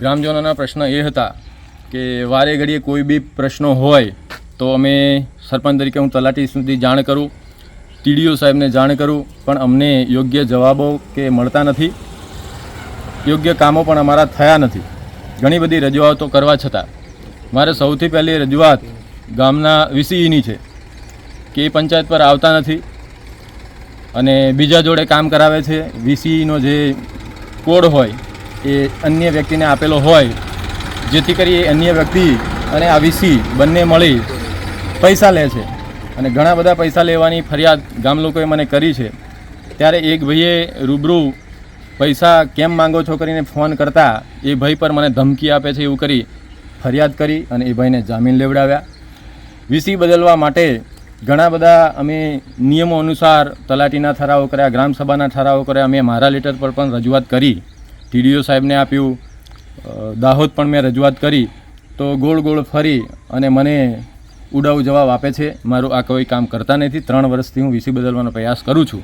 ગ્રામજનોના પ્રશ્ન એ હતા કે વારે ઘડીએ કોઈ બી પ્રશ્નો હોય તો અમે સરપંચ તરીકે હું તલાટી સુધી જાણ કરું, ટીડીઓ સાહેબને જાણ કરું, પણ અમને યોગ્ય જવાબો કે મળતા નથી. યોગ્ય કામો પણ અમારા થયા નથી. ઘણી બધી રજૂઆતો કરવા છતાં. મારે સૌથી પહેલી રજૂઆત ગામના વીસીઈની છે કે એ પંચાયત પર આવતા નથી અને બીજા જોડે કામ કરાવે છે. વીસીઈનો જે કોડ હોય એ અન્ય વ્યક્તિને આપેલો હોય, જેથી કરી એ અન્ય વ્યક્તિ અને આ વીસી બંને મળી પૈસા લે છે. અને ઘણા બધા પૈસા લેવાની ફરિયાદ ગામ લોકોએ મને કરી છે. ત્યારે એક ભાઈએ રૂબરૂ પૈસા કેમ માંગો છો કરીને ફોન કરતા, એ ભાઈ પર મને ધમકી આપે છે એવું કરી ફરિયાદ કરી અને એ ભાઈને જામીન લેવડાવ્યા. વીસી બદલવા માટે ઘણા બધા અમે નિયમો અનુસાર તલાટીના ઠરાવો કર્યા, ગ્રામસભાના ઠરાવો કર્યા, અમે મારા લેટર પર પણ રજૂઆત કરી. ટીડીઓ સાહેબને આપ્યું. દાહોદ પણ મેં રજૂઆત કરી. તો ગોળ ગોળ ફરી અને મને ઉડાવ જવાબ આપે છે. મારું આ કોઈ કામ કરતા નથી. ત્રણ વર્ષથી હું વીસી બદલવાનો પ્રયાસ કરું છું.